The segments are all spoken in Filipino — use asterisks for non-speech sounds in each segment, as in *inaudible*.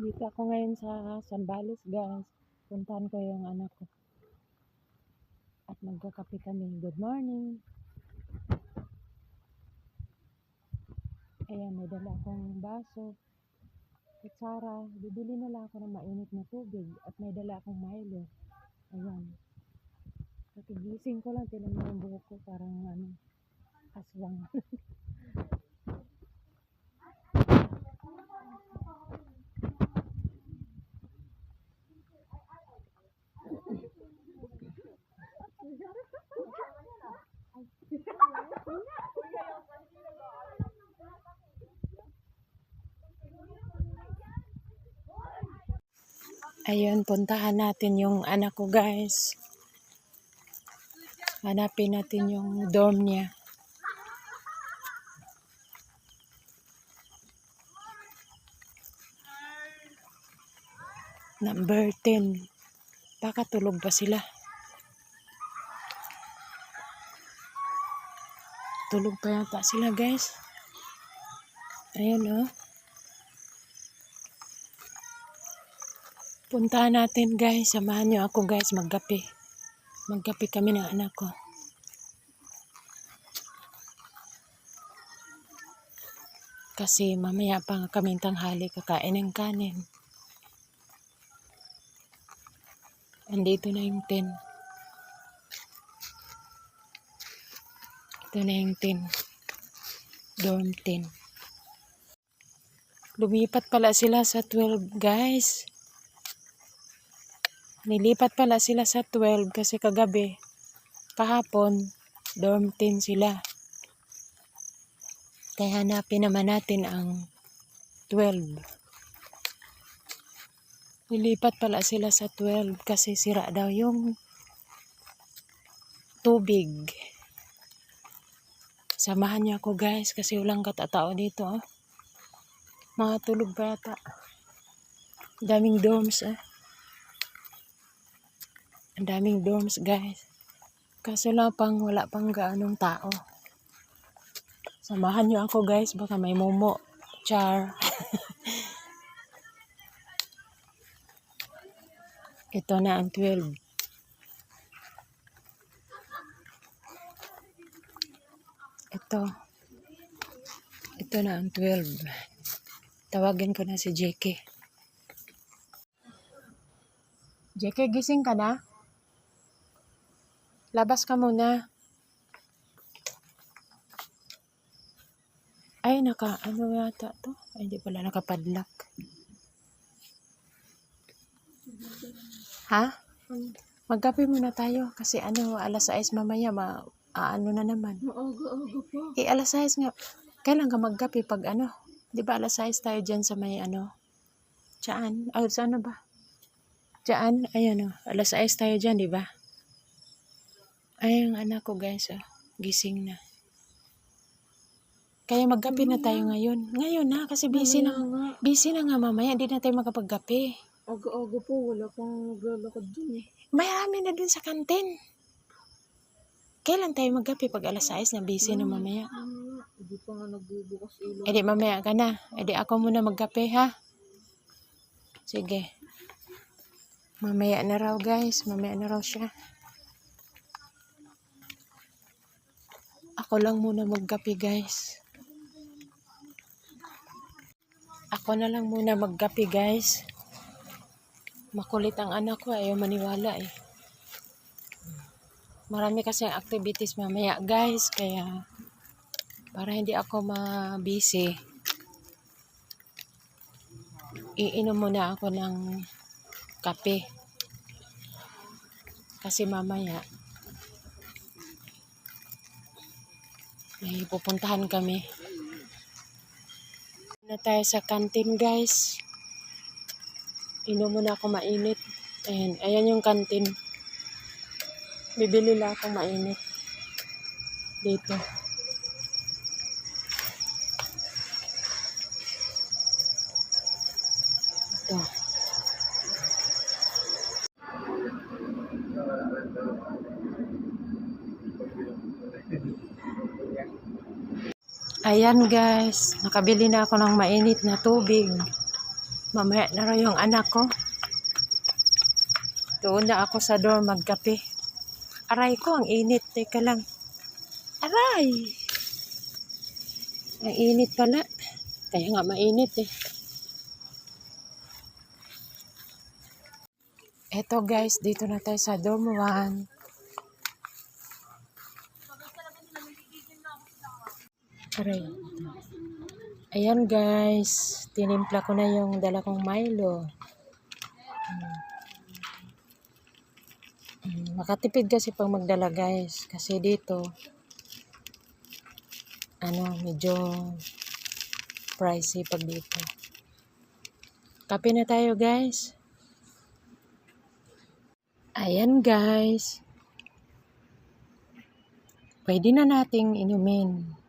Dito ako ngayon sa Sambales, guys. Puntahan ko yung anak ko. At magkakape kami. Good morning. Ayan, may dala akong baso. Kutsara. Bibili na lang ako ng mainit na tubig. At may dala akong Milo. Ayan. Kakigising ko lang. Tinan yung buhok ko. Parang ano, aswang. *laughs* Ayun, puntahan natin yung anak ko, guys. Hanapin natin yung dorm niya. Number 10. Baka tulog pa sila. Tulog pa yata sila, guys. Ayun, oh. Puntahan natin, guys. Samahan niyo ako, guys, maggapi. Maggapi kami ng anak ko. Kasi mamaya pa nga kami tanghali kakain ng kanin. Andito na yung tin. Ito na yung tin. Dorm tin. Lumipat pala sila sa 12, guys. Nilipat pala sila sa 12 kasi kagabi, kahapon, dorm 10 sila. Kaya hanapin naman natin ang 12. Nilipat pala sila sa 12 kasi sira daw yung tubig. Samahan niyo ako guys kasi walang katatao dito. Oh. Mga tulog pa yata. Daming dorms ah. Ang daming dorms guys. Kaso lang pang wala pang gaanong tao. Samahan niyo ako guys baka may momo. Char. *laughs* Ito na ang 12. Ito. Ito na ang 12. Tawagin ko na si JK. JK, gising ka na? Labas ka muna. Ay, naka, ano yata to? Ay, hindi pala nakapadlock. Ha? Magkape muna tayo kasi ano, alas 6 mamaya, ma, ano na naman. Maaga-aga pa. Eh, alas 6 nga. Kailan ka magkape pag ano? Di ba alas 6 tayo dyan sa may ano? Diyan. Oh, sa ano ba? Diyan. Ayan o. Alas 6 tayo dyan, di ba? Ay, ang anak ko guys, oh. gising na. Kaya magkape na tayo ngayon. Ngayon na, kasi busy na. Busy na nga mamaya, hindi na tayo makapagkape. Aga-aga po, wala pang maglalakad dun eh. Marami na dun sa kantin. Kailan tayo magkape pag alas 6 na busy na mamaya? Ah, hindi pa nga nagbubukas ilaw. E di mamaya ka na. E di ako muna magkape ha. Sige. Mamaya na raw guys. Mamaya na raw siya. Ako lang muna magkape guys. Ako na lang muna magkape guys. Makulit ang anak ko. Ayaw maniwala eh. Marami kasi activities mamaya guys. Kaya para hindi ako ma-busy, iinom muna ako ng kape. Kasi mamaya, may pupuntahan kami. Na tayo sa kantin guys. Inom muna ako mainit. Ayan, ayan yung kantin. Bibili lang ako mainit. Dito. Ito. Ayan guys, nakabili na ako ng mainit na tubig. Mamaya na raw yung anak ko. Doon na ako sa door magkape. Aray ko, ang init. Teka lang. Aray! Ang init pala. Kaya nga mainit eh. Eto guys, dito na tayo sa dorm 1. Aray. Ayan guys, tinimpla ko na yung dala Milo. Hmm, Makatipid kasi pag magdala guys. Kasi dito, ano, medyo pricey pag dito. Kape na tayo guys. Ayan guys. Pwede na nating inumin.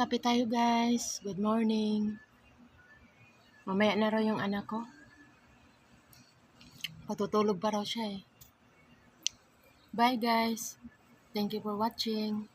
Kape tayo guys. Good morning. Mamaya na raw yung anak ko. Patutulog pa raw siya eh. Bye guys. Thank you for watching.